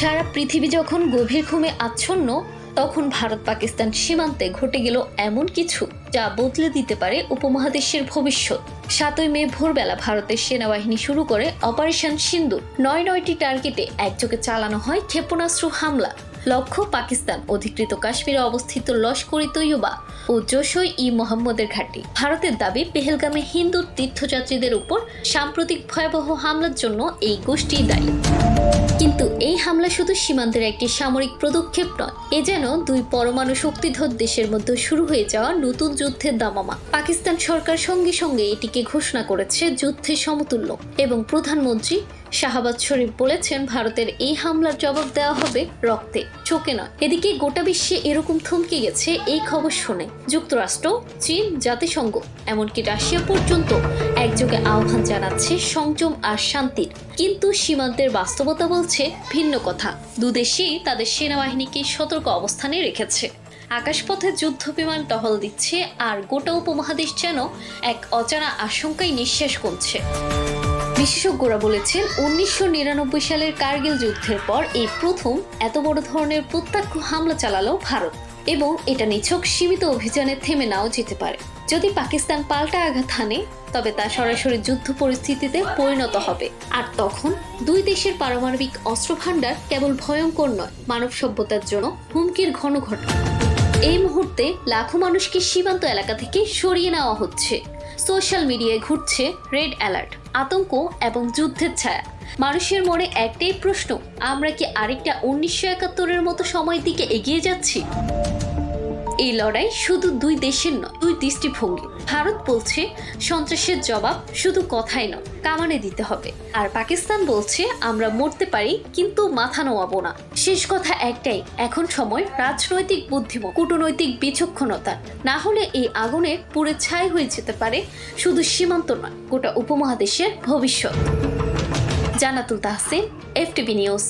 সারা পৃথিবী যখন গভীর ঘুমে আচ্ছন্ন, তখন ভারত পাকিস্তান সীমান্তে ঘটে গেল এমন কিছু যা বদলে দিতে পারে উপমহাদেশের ভবিষ্যৎ। সাতই মে ভোরবেলা ভারতের সেনাবাহিনী শুরু করে অপারেশন সিন্ধু নয় নয়টি টার্গেটে একযোগে চালানো হয় ক্ষেপণাস্ত্র হামলা। লক্ষ্য পাকিস্তান, অধিকৃত কাশ্মীরে অবস্থিত লস্করি তৈয়বা ও জোশই ই মোহাম্মদের ঘাঁটি। ভারতের দাবি, পেহেলগামে হিন্দু তীর্থযাত্রীদের উপর সাম্প্রতিক ভয়াবহ হামলার জন্য এই গোষ্ঠী দায়ী। কিন্তু এই হামলা শুধু সীমান্তের একটি সামরিক পদক্ষেপ নয়, এ যেন দুই পরমাণু শক্তিধর দেশের মধ্যে শুরু হয়ে যাওয়া নতুন যুদ্ধের দামামা। পাকিস্তান সরকার সঙ্গে সঙ্গে এটিকে ঘোষণা করেছে যুদ্ধের সমতুল্য এবং প্রধানমন্ত্রী শাহবাজ শরীফ বলেছেন, ভারতের এই হামলার জবাব দেওয়া হবে রক্তে। চোখে নয়। এদিকে গোটা বিশ্বে এরকম থমকে গেছে এই খবর শুনে যুক্তরাষ্ট্র, চীন, জাতিসংঘ, এমনকি রাশিয়া পর্যন্ত একযোগে আহ্বান জানাচ্ছে সংযম আর শান্তির। কিন্তু সীমান্তের বাস্তবতা বলছে ভিন্ন কথা। দুদেশেই তাদের সেনাবাহিনীকে সতর্ক অবস্থানে রেখেছে। আকাশপথে যুদ্ধ বিমান টহল দিচ্ছে আর গোটা উপমহাদেশ যেন এক অজানা আশঙ্কায় নিঃশ্বাস কমছে। বিশেষজ্ঞরা বলেছেন, উনিশশো নিরানব্বই সালের কার্গিল যুদ্ধের পর এই প্রথম এত বড় ধরনের প্রত্যক্ষ হামলা চালালো ভারত এবং এটা নিছক সীমিত অভিযানে থেমে নাও যেতে পারে। যদি পাকিস্তান পাল্টা আঘাত হানে, তবে তা সরাসরি যুদ্ধ পরিস্থিতিতে পরিণত হবে। আর তখন দুই দেশের পারমাণবিক অস্ত্র ভাণ্ডার কেবল ভয়ঙ্কর নয়, মানব সভ্যতার জন্য হুমকির ঘন ঘটনা। এই মুহূর্তে লাখো মানুষকে সীমান্ত এলাকা থেকে সরিয়ে নেওয়া হচ্ছে। সোশ্যাল মিডিয়ায় ঘুরছে রেড অ্যালার্ট, আতঙ্ক এবং যুদ্ধের ছায়া। মানুষের মনে একটাই প্রশ্ন, আমরা কি আরেকটা উনিশশো একাত্তরের মতো সময়ের দিকে এগিয়ে যাচ্ছি? এই লড়াই শুধু দুই দেশের নয়, দুই দৃষ্টিভঙ্গি। ভারত বলছে, সন্ত্রাসের জবাব শুধু কথাই নয়, কামানে দিতে হবে। আর পাকিস্তান বলছে, আমরা মরতে পারি, কিন্তু মাথা নোয়াবো না। শেষ কথা একটাই, এখন সময় রাজনৈতিক বুদ্ধিমত্তা, কূটনৈতিক বিচক্ষণতা। না হলে এই আগুনে পুড়ে ছাই হয়ে যেতে পারে শুধু সীমান্ত নয়, গোটা উপমহাদেশের ভবিষ্যৎ। Janatul Tahsin, FTV news.